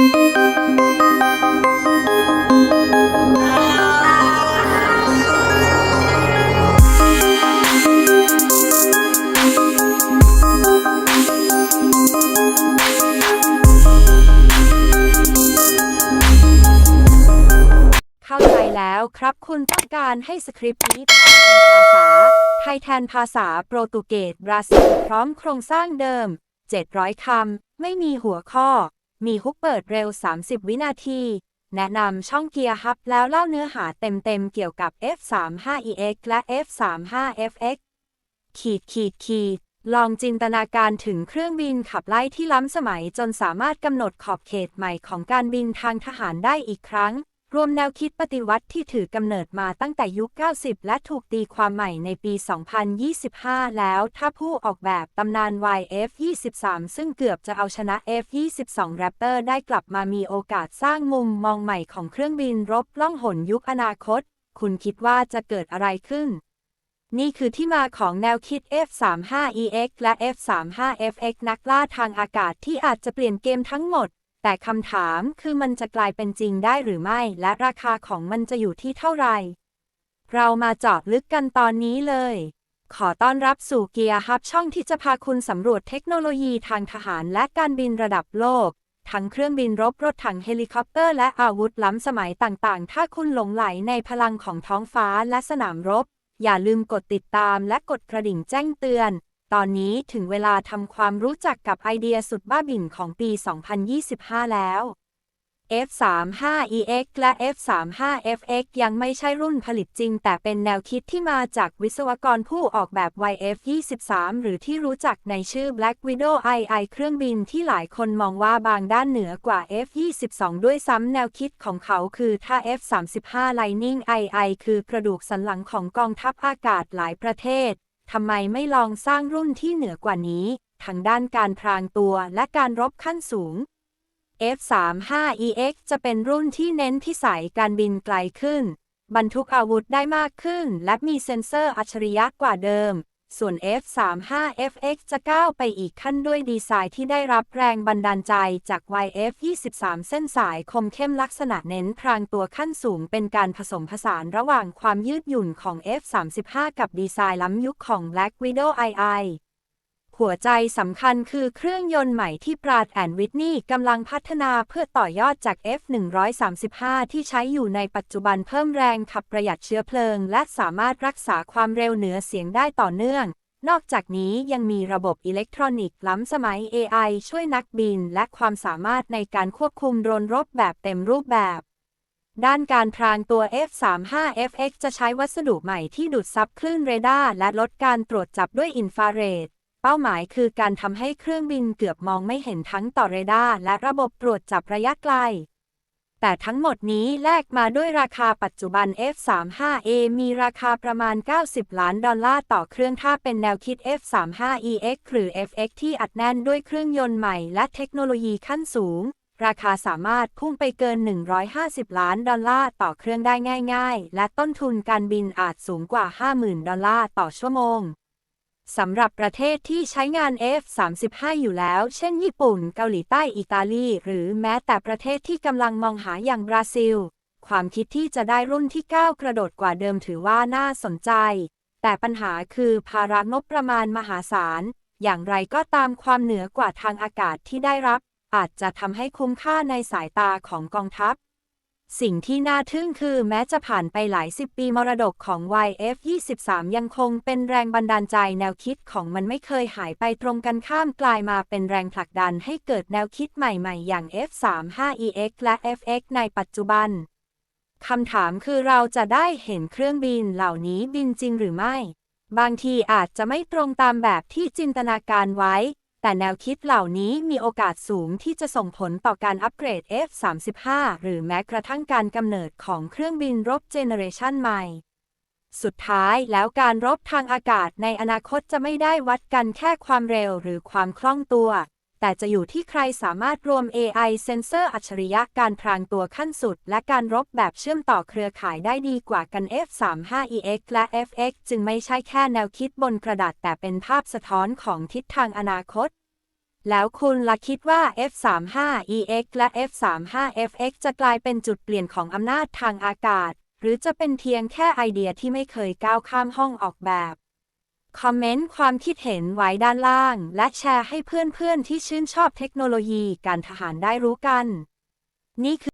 เข้าใจแล้วครับคุณต้องการให้สคริปต์นี้แปลเป็นภาษา ไทยแทนภาษาโปรตุเกสบราซิลพร้อมโครงสร้างเดิม 700 คำ ไม่มีหัวข้อ มีฮุกเปิดเร็ว 30 วินาที แนะนำช่องเกียร์ฮับแล้วเล่าเนื้อหาเต็มๆ เกี่ยวกับ F35EX และ F35FX ขีดขีดขีดลองจินตนาการถึงเครื่องบินขับไล่ที่ล้ำสมัยจนสามารถกำหนดขอบเขตใหม่ของการบินทางทหารได้อีกครั้ง รวมแนวคิดปฏิวัติที่ถือกำเนิดมาตั้งแต่ยุค 90 และถูกตีความใหม่ในปี 2025 แล้ว ถ้าผู้ออกแบบตำนาน YF-23 ซึ่งเกือบจะเอาชนะ F-22 Raptor ได้กลับมามีโอกาสสร้างมุมมองใหม่ของเครื่องบินรบล่องหนยุคอนาคต คุณคิดว่าจะเกิดอะไรขึ้น นี่คือที่มาของแนวคิด F35EX และ F35FX นักล่าทางอากาศที่อาจจะเปลี่ยนเกมทั้งหมด แต่คำถามคือมันจะกลายเป็นจริงได้หรือไม่ และราคาของมันจะอยู่ที่เท่าไหร่ เรามาเจาะลึกกันตอนนี้เลย ขอต้อนรับสู่เกียร์ฮับช่องที่จะพาคุณสำรวจเทคโนโลยีทางทหารและการบินระดับโลก ทั้งเครื่องบินรบรถถังเฮลิคอปเตอร์และอาวุธล้ำสมัยต่างๆ ถ้าคุณหลงไหลในพลังของท้องฟ้าและสนามรบ อย่าลืมกดติดตามและกดกระดิ่งแจ้งเตือน ตอนนี้ถึงเวลาทำความรู้จักกับไอเดียสุดบ้าบิ่นของปี 2025 แล้ว F35EX และ F35FX ยังไม่ใช่รุ่นผลิตจริง แต่เป็นแนวคิดที่มาจากวิศวกรผู้ออกแบบ YF23 หรือที่รู้จักในชื่อ Black Widow II เครื่องบินที่หลายคนมองว่าบางด้านเหนือกว่า F22 ด้วยซ้ำแนวคิดของเขาคือถ้า F35 Lightning II คือกระดูกสันหลังของกองทัพอากาศหลายประเทศ ทำไมไม่ลองสร้างรุ่นที่เหนือกว่านี้ ทางด้านการพรางตัวและการรบขั้นสูง F35EX จะเป็นรุ่นที่เน้นพิสัยการบินไกลขึ้น บรรทุกอาวุธได้มากขึ้น และมีเซ็นเซอร์อัจฉริยะกว่าเดิม ส่วน F35FX จะก้าวไปอีกขั้นด้วยดีไซน์ที่ได้รับแรงบันดาลใจจาก YF23 เส้นสายคมเข้มลักษณะเน้นพรางตัวขั้นสูงเป็นการผสมผสานระหว่างความยืดหยุ่นของ F35 กับดีไซน์ล้ำยุคของ Black Widow II หัวใจสำคัญคือเครื่องยนต์ใหม่ที่ปราดแอนวิทนีกำลังพัฒนาเพื่อต่อยอดจาก F135 ที่ใช้อยู่ในปัจจุบันเพิ่มแรงขับประหยัดเชื้อเพลิง และสามารถรักษาความเร็วเหนือเสียงได้ต่อเนื่อง นอกจากนี้ยังมีระบบอิเล็กทรอนิกส์ล้ำสมัย AI ช่วยนักบิน และความสามารถในการควบคุมโดรนรบแบบเต็มรูปแบบด้านการพรางตัว F35FX จะใช้วัสดุใหม่ที่ดูดซับคลื่นเรดาร์และลดการตรวจจับด้วยอินฟราเรด เป้าหมายคือการทำให้เครื่องบินเกือบมองไม่เห็นทั้งต่อเรดาร์และระบบตรวจจับระยะไกล แต่ทั้งหมดนี้แลกมาด้วยราคาปัจจุบัน F35A มีราคาประมาณ 90 ล้านดอลลาร์ต่อเครื่องถ้าเป็นแนวคิด F35EX หรือ FX ที่อัดแน่นด้วยเครื่องยนต์ใหม่และเทคโนโลยีขั้นสูง ราคาสามารถพุ่งไปเกิน 150 ล้านดอลลาร์ต่อเครื่องได้ง่าย ๆ และต้นทุนการบินอาจสูงกว่า 50,000 ดอลลาร์ต่อชั่วโมง สำหรับประเทศที่ใช้งาน F35 อยู่แล้ว เช่น ญี่ปุ่น เกาหลีใต้ อิตาลี หรือแม้แต่ประเทศที่กำลังมองหาอย่างบราซิล ความคิดที่จะได้รุ่นที่ก้าวกระโดดกว่าเดิมถือว่าน่าสนใจ แต่ปัญหาคือภาระงบประมาณมหาศาล อย่างไรก็ตามความเหนือกว่าทางอากาศที่ได้รับ อาจจะทำให้คุ้มค่าในสายตาของกองทัพ สิ่งที่น่าทึ่งคือแม้จะผ่านไปหลายสิบปีมรดกของ YF23 ยังคงเป็นแรงบันดาลใจแนวคิดของมันไม่เคยหายไปตรงกันข้ามกลายมาเป็นแรงผลักดันให้เกิดแนวคิดใหม่ๆ อย่าง F35EX และ FX ในปัจจุบัน คำถามคือเราจะได้เห็นเครื่องบินเหล่านี้บินจริงหรือไม่ บางทีอาจจะไม่ตรงตามแบบที่จินตนาการไว้ แต่แนวคิดเหล่านี้มีโอกาสสูงที่จะส่งผลต่อการอัปเกรด F35 หรือแม้กระทั่งการกำเนิดของเครื่องบินรบเจเนเรชันใหม่ สุดท้ายแล้วการรบทางอากาศในอนาคตจะไม่ได้วัดกันแค่ความเร็วหรือความคล่องตัว แต่จะอยู่ที่ใครสามารถรวม AI เซนเซอร์อัจฉริยะการพรางตัวขั้นสุด และการรบแบบเชื่อมต่อเครือข่ายได้ดีกว่ากัน F35EX และ FX จึงไม่ใช่แค่แนวคิดบนกระดาษแต่เป็นภาพสะท้อนของทิศทางอนาคต แล้วคุณล่ะคิดว่า F-35EX และ F-35FX จะกลายเป็นจุดเปลี่ยนของอำนาจทางอากาศ หรือจะเป็นเพียงแค่ไอเดียที่ไม่เคยก้าวข้ามห้องออกแบบ คอมเมนต์ความคิดเห็นไว้ด้านล่าง และแชร์ให้เพื่อนๆที่ชื่นชอบเทคโนโลยีการทหารได้รู้กัน นี่คือ